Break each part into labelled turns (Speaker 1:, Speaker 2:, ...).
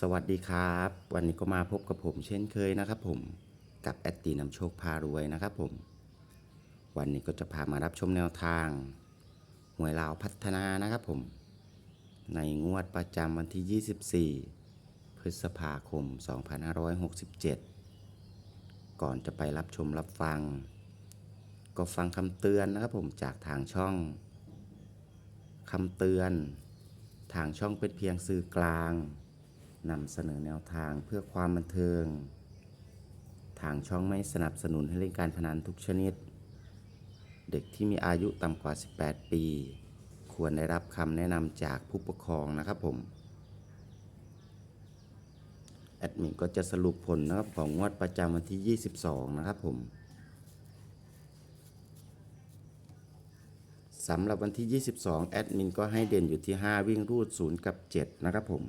Speaker 1: สวัสดีครับ วันนี้ก็มาพบกับผมเช่นเคยนะครับผมกับแอดตีนำโชคพารวยนะครับผม วันนี้ก็จะพามารับชมแนวทางหวยลาวพัฒนานะครับผม ในงวดประจำวันที่ 24 พฤษภาคม 2567 ก่อนจะไปรับชมรับฟัง ก็ฟังคำเตือนนะครับผมจากทางช่องคำเตือน ทางช่องเป็นเพียงสื่อกลาง นำเสนอแนวทางเพื่อความบันเทิง ทางช่องไม่สนับสนุนให้เล่นการพนันทุกชนิด เด็กที่มีอายุต่ำกว่า 18 ปี ควรได้รับคำแนะนำจากผู้ปกครองนะครับผม แอดมินก็จะสรุปผลนะครับของงวดประจำวันที่ 22 นะครับผมสำหรับวันที่ 22 แอดมินก็ให้เด่นอยู่ที่ 5 วิ่งรูด 0 กับ 7 นะครับผม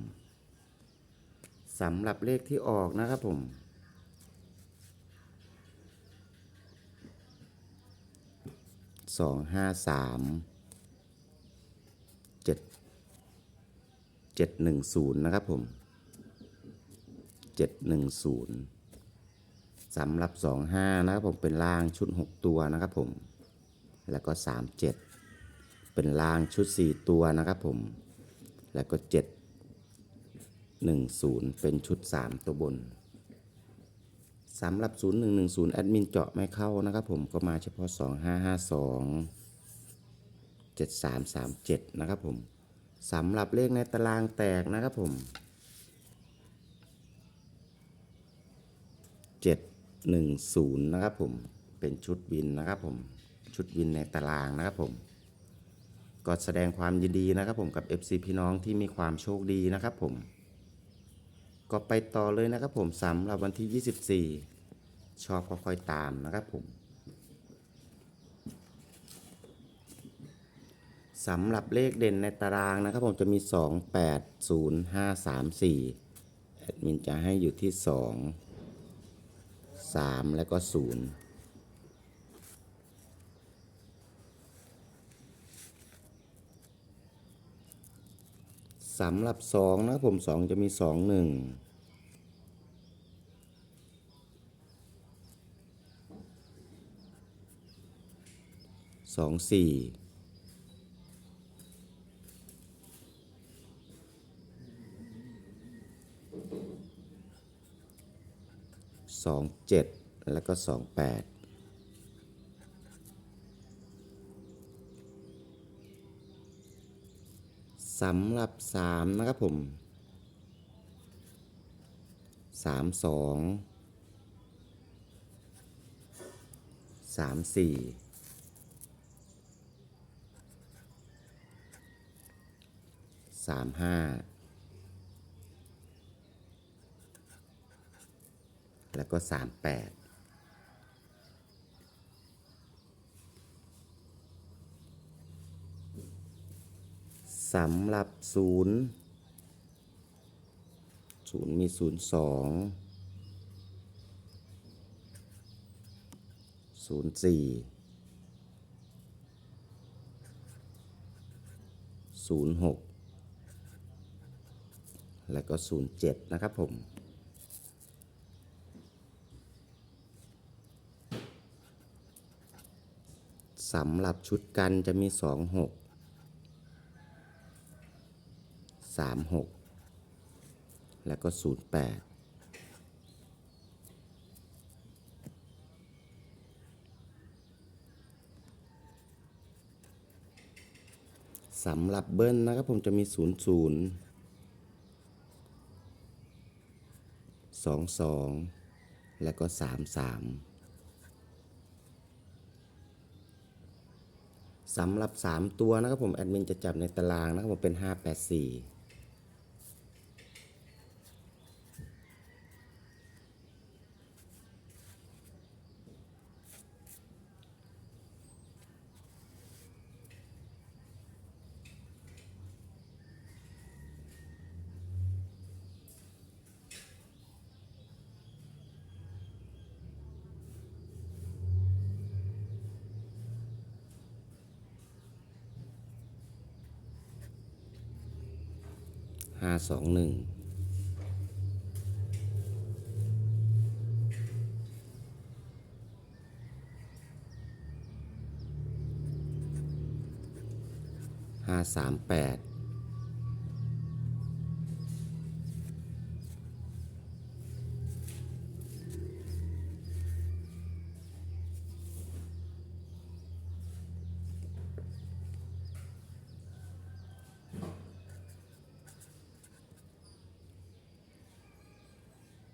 Speaker 1: สำหรับเลขที่ออกนะครับผม สองห้าสามเจ็ดเจ็ดหนึ่งศูนย์นะครับผมเจ็ดหนึ่งศูนย์สำหรับสองห้านะครับผมเป็นล่างชุดหกตัวนะครับผม แล้วก็สามเจ็ดเป็นล่างชุดสี่ตัวนะครับผม แล้วก็เจ็ด หนึ่งศูนย์เป็นชุดสามตัวบนสำหรับ 0110 แอดมินเจาะไม่เข้านะครับผมก็มาเฉพาะ 2552 7337 นะครับผมสำหรับเลขในตารางแตกนะครับผม 710 นะครับผม เป็นชุดวินนะครับผม ชุดวินในตารางนะครับผม ก็แสดงความยินดีนะครับผมกับ FC พี่น้องที่มีความโชคดีนะครับผม ก็ไปต่อเลยนะครับผมสำหรับวันที่ 24 ชอบก็ค่อยตามนะครับผมสำหรับเลขเด่นในตารางนะครับผมจะมี 2 8 0 5 3 4แอดมินจะให้อยู่ที่ 2 3 แล้วก็ 0สำหรับ 2 นะครับผม 2 จะมี 2 1 สองสี่สองเจ็ดแล้วก็สองแปดสำหรับสามนะครับผมสามสองสามสี่ สามห้าแล้วก็สามแปดสำหรับศูนย์ศูนย์มีศูนย์สองศูนย์สี่ศูนย์หก แล้วก็ 07 นะครับผม สำหรับชุดกันจะมี 26 36 แล้วก็ 08สำหรับเบิ้ลนะครับผมจะมี 00 สองสองและก็สามสามสำหรับ 3 ตัวนะครับผม แอดมินจะจับในตารางนะครับผมเป็น 584 ห้าสองหนึ่งห้าสามแปด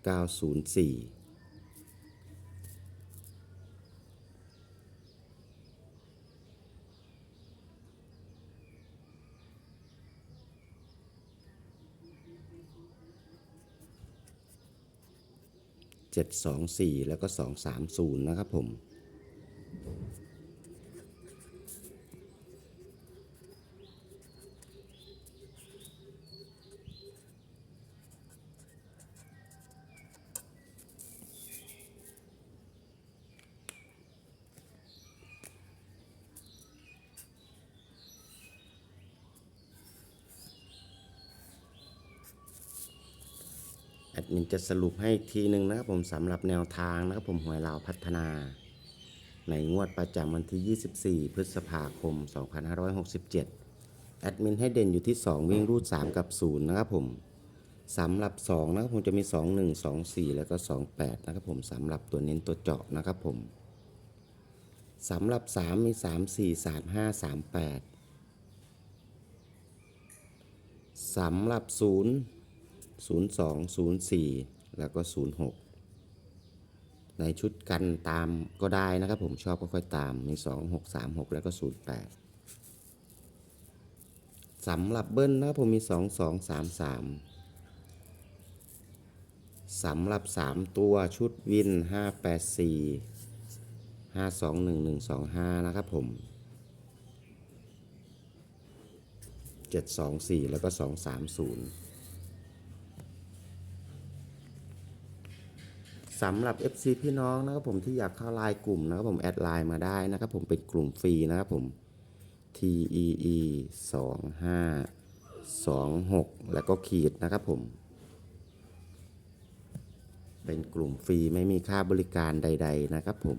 Speaker 1: เก้าศูนย์สี่เจ็ดสองสี่แล้วก็สองสามศูนย์นะครับผม ดมินจะสรุปให้อีกทีหนึ่งนะครับผมสำหรับแนวทางนะครับผมหวยลาวพัฒนา ในงวดประจำวันที่ 24 พฤษภาคม 2567 แอดมินให้เด่นอยู่ที่ 2 วิ่งรูด 3 กับ 0 นะครับผมสำหรับ 2 นะครับผมจะมี 2 1 2 4 แล้วก็ 28 นะครับผมสำหรับตัวเน้นตัวเจาะนะครับผมสำหรับ 3 มี 3 4 3 5 3 8สำหรับ 0 02 04 แล้วก็ 06 ในชุดกันตามก็ได้นะครับผมชอบก็ค่อยตามมี 2 6 3 6 แล้วก็ 08สำหรับเบิ้ลนะครับผมมี 2 2 3 3สำหรับ 3 ตัวชุดวิน 584 521125 นะครับผม 724 แล้วก็ 230 สำหรับ FC พี่น้องนะครับผมที่อยากเข้าไลน์กลุ่มนะครับผมแอดไลน์มาได้นะครับผมเป็นกลุ่มฟรีนะครับผม TEE 2 5 2 6 แล้วก็ขีดนะครับผม เป็นกลุ่มฟรีไม่มีค่าบริการใด ๆ นะครับผม